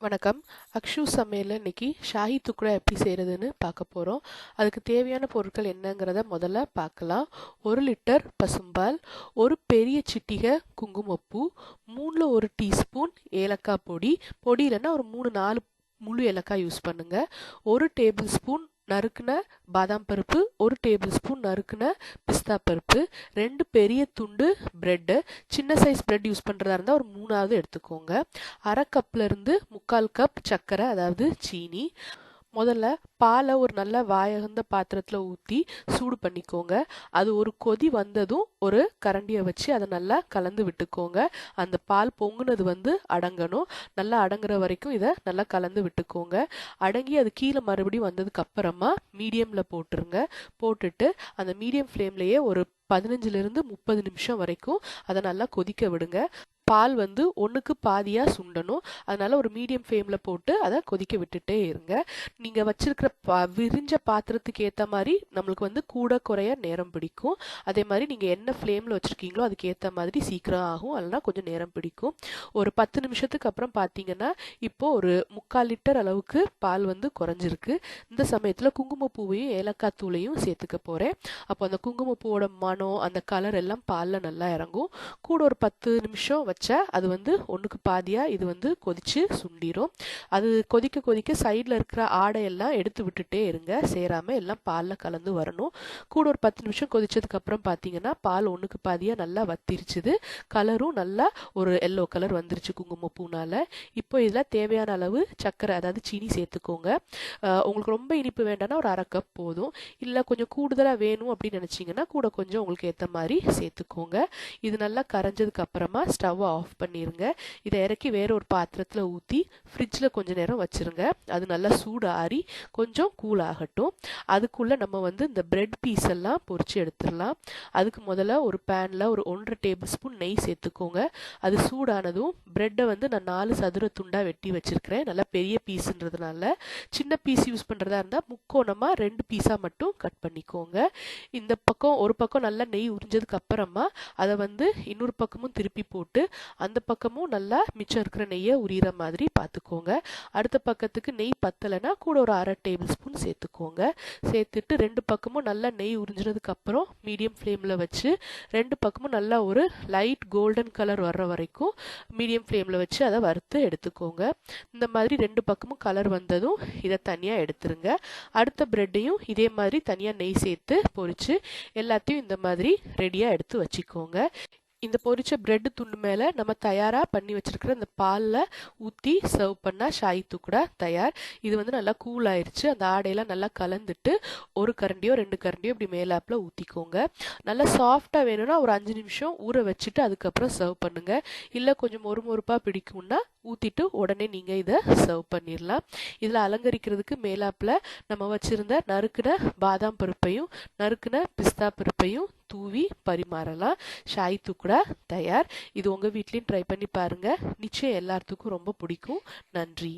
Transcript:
வணக்கம். அக்ஷு சமையலில் இன்னைக்கு ஷாஹி துக்குடா எப்படி செய்கிறதுன்னு பார்க்க போகிறோம் அதுக்கு தேவையான பொருட்கள் என்னங்கிறத முதல்ல பார்க்கலாம். ஒரு லிட்டர் பசும்பால் ஒரு பெரிய சிட்டிகை குங்குமப்பூ மூணில் ஒரு டீஸ்பூன் ஏலக்காய் பொடி. பொடி இல்லைன்னா ஒரு மூணு நாலு முழு ஏலக்காய் யூஸ் பண்ணுங்கள் ஒரு டேபிள் ஸ்பூன் நறுக்குன பாதாம் பருப்பு ஒரு டேபிள் ஸ்பூன் நறுக்குன பிஸ்தா பருப்பு ரெண்டு பெரிய துண்டு ப்ரெட்டு சின்ன சைஸ் ப்ரெட் யூஸ் பண்ணுறதா இருந்தால் ஒரு மூணாவது எடுத்துக்கோங்க. அரை கப்லேருந்து முக்கால் கப் சர்க்கரை அதாவது சீனி முதல்ல பாலை ஒரு நல்ல வாயகந்த பாத்திரத்தில் ஊற்றி சூடு பண்ணிக்கோங்க. அது ஒரு கொதி வந்ததும் ஒரு கரண்டியை வச்சு அதை நல்லா கலந்து விட்டுக்கோங்க. அந்த பால் பொங்குனது வந்து அடங்கணும். நல்லா அடங்குற வரைக்கும் இதை நல்லா கலந்து விட்டுக்கோங்க. அடங்கி அது கீழே மறுபடியும் வந்ததுக்கு அப்புறமா மீடியமில் போட்டுருங்க. போட்டுட்டு அந்த மீடியம் ஃப்ளேம்லேயே ஒரு பதினஞ்சுலேருந்து முப்பது நிமிஷம் வரைக்கும் அதை நல்லா கொதிக்க விடுங்க. பால் வந்து ஒன்றுக்கு பாதியாக சுண்டணும். அதனால் ஒரு மீடியம் ஃப்ளேமில் போட்டு அதை கொதிக்க விட்டுட்டே இருங்க. நீங்கள் வச்சுருக்கிற பா விரிஞ்ச பாத்திரத்துக்கு ஏற்ற மாதிரி நம்மளுக்கு வந்து கூட குறைய நேரம் பிடிக்கும். அதே மாதிரி நீங்கள் என்ன ஃப்ளேமில் வச்சுருக்கீங்களோ அதுக்கு ஏற்ற மாதிரி சீக்கிரம் ஆகும். இல்லைனா கொஞ்சம் நேரம் பிடிக்கும். ஒரு பத்து நிமிஷத்துக்கு அப்புறம் பார்த்தீங்கன்னா இப்போது ஒரு முக்கால் லிட்டர் அளவுக்கு பால் வந்து குறைஞ்சிருக்கு. இந்த சமயத்தில் குங்குமப்பூவையும் ஏலக்காய் தூளையும் சேர்த்துக்க போகிறேன் அப்போ அந்த குங்குமப்பூவோட மனம் அந்த கலர் எல்லாம் பாலில் நல்லா இறங்கும். கூட ஒரு பத்து நிமிஷம் வச்சா அது வந்து ஒன்றுக்கு பாதியாக இது வந்து கொதித்து சுண்டிரும். அது கொதிக்க கொதிக்க சைடில் இருக்கிற ஆடையெல்லாம் எடுத்து விட்டுட்டே இருங்க. சேராமல் எல்லாம் பாலில் கலந்து வரணும். கூட ஒரு பத்து நிமிஷம் கொதிச்சதுக்கப்புறம் பார்த்தீங்கன்னா பால் ஒன்றுக்கு பாதியாக நல்லா வத்திருச்சுது. கலரும் நல்லா ஒரு எல்லோ கலர் வந்துருச்சு குங்குமப்பூனால் இப்போ இதில் தேவையான அளவு சர்க்கரை அதாவது சீனி சேர்த்துக்கோங்க. உங்களுக்கு ரொம்ப இனிப்பு வேண்டாம்னா ஒரு அரை கப் போதும். இல்லை கொஞ்சம் கூடுதலாக வேணும் அப்படின்னு நினச்சிங்கன்னா கூட கொஞ்சம் உங்களுக்கு ஏற்ற மாதிரி சேர்த்துக்கோங்க. இது நல்லா கரைஞ்சதுக்கு அப்புறமா ஸ்டவ்வை ஆஃப் பண்ணிடுங்க இதை இறக்கி வேற ஒரு பாத்திரத்தில் ஊற்றி ஃப்ரிட்ஜில் கொஞ்சம் நேரம் வச்சுருங்க. அது நல்லா சூடு ஆறி கொஞ்சம் கூல் ஆகட்டும். அதுக்குள்ளே நம்ம வந்து இந்த பிரெட் பீஸ் எல்லாம் பொறிச்சு எடுத்துடலாம். அதுக்கு முதல்ல ஒரு பேனில் ஒரு ஒன்றரை டேபிள் ஸ்பூன் நெய் சேர்த்துக்கோங்க. அது சூடானதும் பிரெட்டை வந்து நான் நாலு சதுர துண்டாக வெட்டி வச்சுருக்கிறேன். நல்லா பெரிய பீஸுன்றதுனால சின்ன பீஸ் யூஸ் பண்ணுறதா இருந்தால் முக்கோணமாக ரெண்டு பீஸாக மட்டும் கட் பண்ணிக்கோங்க. இந்த பக்கம் ஒரு பக்கம் நல்லா நெய் உறிஞ்சதுக்கு அப்புறமா அதை வந்து இன்னொரு பக்கமும் திருப்பி போட்டு அந்த பக்கமும் நல்லா மிச்சம் இருக்கிற நெய்யை உரிகிற மாதிரி பார்த்துக்கோங்க. அடுத்த பக்கத்துக்கு நெய் பத்தலைன்னா கூட ஒரு அரை டேபிள் ஸ்பூன் சேர்த்துக்கோங்க. சேர்த்துட்டு ரெண்டு பக்கமும் நல்லா நெய் உறிஞ்சினதுக்கு அப்புறம் மீடியம் ஃப்ளேமில் வச்சு ரெண்டு பக்கமும் நல்லா ஒரு லைட் கோல்டன் கலர் வர்ற வரைக்கும் மீடியம் ஃப்ளேமில் வச்சு அதை வறுத்து எடுத்துக்கோங்க. இந்த மாதிரி ரெண்டு பக்கமும் கலர் வந்ததும் இதை தனியாக எடுத்துருங்க. அடுத்த ப்ரெட்டையும் இதே மாதிரி தனியாக நெய் சேர்த்து பொறிச்சு எல்லாத்தையும் இந்த மாதிரி ரெடியாக எடுத்து வச்சுக்கோங்க. இந்த பொரிச்ச பிரெட் துண்டு மேலே நம்ம தயாராக பண்ணி வச்சுருக்கிற இந்த பாலில் ஊற்றி சர்வ் பண்ணால் ஷாய் தூக்குடா தயார். இது வந்து நல்லா கூல் ஆயிடுச்சு அந்த ஆடையெல்லாம் நல்லா கலந்துட்டு ஒரு கரண்டியோ ரெண்டு கரண்டியோ இப்படி மேலாப்பில் ஊற்றிக்கோங்க நல்லா சாஃப்டாக வேணும்னா ஒரு அஞ்சு நிமிஷம் ஊற வச்சுட்டு அதுக்கப்புறம் சர்வ் பண்ணுங்கள் இல்லை கொஞ்சம் மொறு மொறுப்பாக பிடிக்கும்னா ஊற்றிட்டு உடனே நீங்கள் இதை சர்வ் பண்ணிடலாம் இதில் அலங்கரிக்கிறதுக்கு மேலாப்பில் நம்ம வச்சுருந்த நறுக்கின பாதாம் பருப்பையும் நறுக்கின பிஸ்தா பருப்பையும் தூவி பரிமாறலாம். ஷாய் தூக்குடா தயார். இது உங்கள் வீட்லேயும் ட்ரை பண்ணி பாருங்கள் நிச்சயம் எல்லாத்துக்கும் ரொம்ப பிடிக்கும். நன்றி.